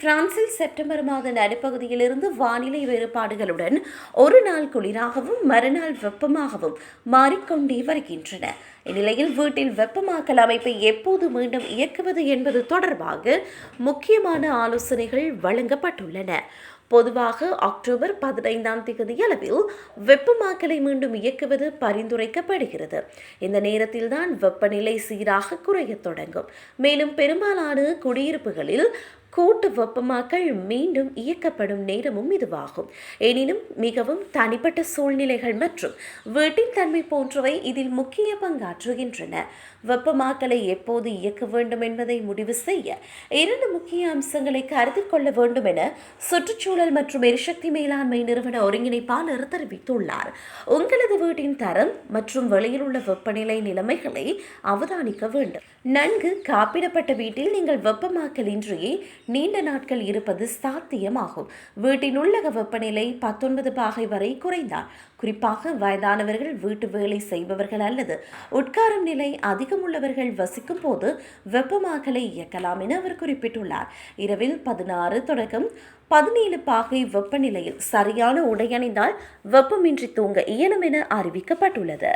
பிரான்சில் செப்டம்பர் மாத நடுப்பகுதியிலிருந்து வானிலை வேறுபாடுகளுடன் ஒரு நாள் குளிராகவும் மறுநாள் வெப்பமாகவும் மாறிக்கொண்டே வருகின்றன. இந்நிலையில் வீட்டில் வெப்பமாக்கல் அமைப்பை எப்போது மீண்டும் இயக்குவது என்பது தொடர்பாக முக்கியமான ஆலோசனைகள் வழங்கப்பட்டுள்ளன. பொதுவாக அக்டோபர் பதினைந்தாம் தேதி அளவில் வெப்பமாக்கலை மீண்டும் இயக்குவது பரிந்துரைக்கப்படுகிறது. இந்த நேரத்தில்தான் வெப்பநிலை சீராக குறையத் தொடங்கும். மேலும் பெரும்பாலான குடியிருப்புகளில் கூட்டு ஒப்பமாக்கள் மீண்டும் இயக்கப்படும் நேரமும் இதுவாகும். எனினும் மிகவும் தனிப்பட்ட சூழ்நிலைகள் மற்றும் வீட்டின் தன்மை போன்றவை இதில் முக்கிய பங்காற்றுகின்றன. வெப்பமாக்கலை எப்போது இயக்க வேண்டும் என்பதை முடிவு செய்ய இரண்டு முக்கிய அம்சங்களை கருத்தில் கொள்ள வேண்டும் என சுற்றுச்சூழல் மற்றும் எரிசக்தி மேலாண்மை நிறுவன ஒருங்கிணைப்பாளர் தெரிவித்துள்ளார். உங்களது வீட்டின் தரம் மற்றும் வெளியில் உள்ள வெப்பநிலை நிலைமைகளை அவதானிக்க வேண்டும். நன்கு காப்பிடப்பட்ட வீட்டில் நீங்கள் வெப்பமாக்கலின்றியே நீண்ட நாட்கள் இருப்பது சாத்தியமாகும். வீட்டின் உள்ளக வெப்பநிலை பத்தொன்பது பாகை வரை குறைந்தால் குறிப்பாக வயதானவர்கள் வீட்டு வேலை செய்பவர்கள் அல்லது உட்காரும் நிலை அதிகமுள்ளவர்கள் வசிக்கும் போது வெப்பமாகலை இயக்கலாம் என அவர் குறிப்பிட்டுள்ளார். இரவில் பதினாறு தொடக்கம் பதினேழு பாகை வெப்பநிலையில் சரியான உடை அணிந்தால் வெப்பமின்றி தூங்க இயலும் என அறிவிக்கப்பட்டுள்ளது.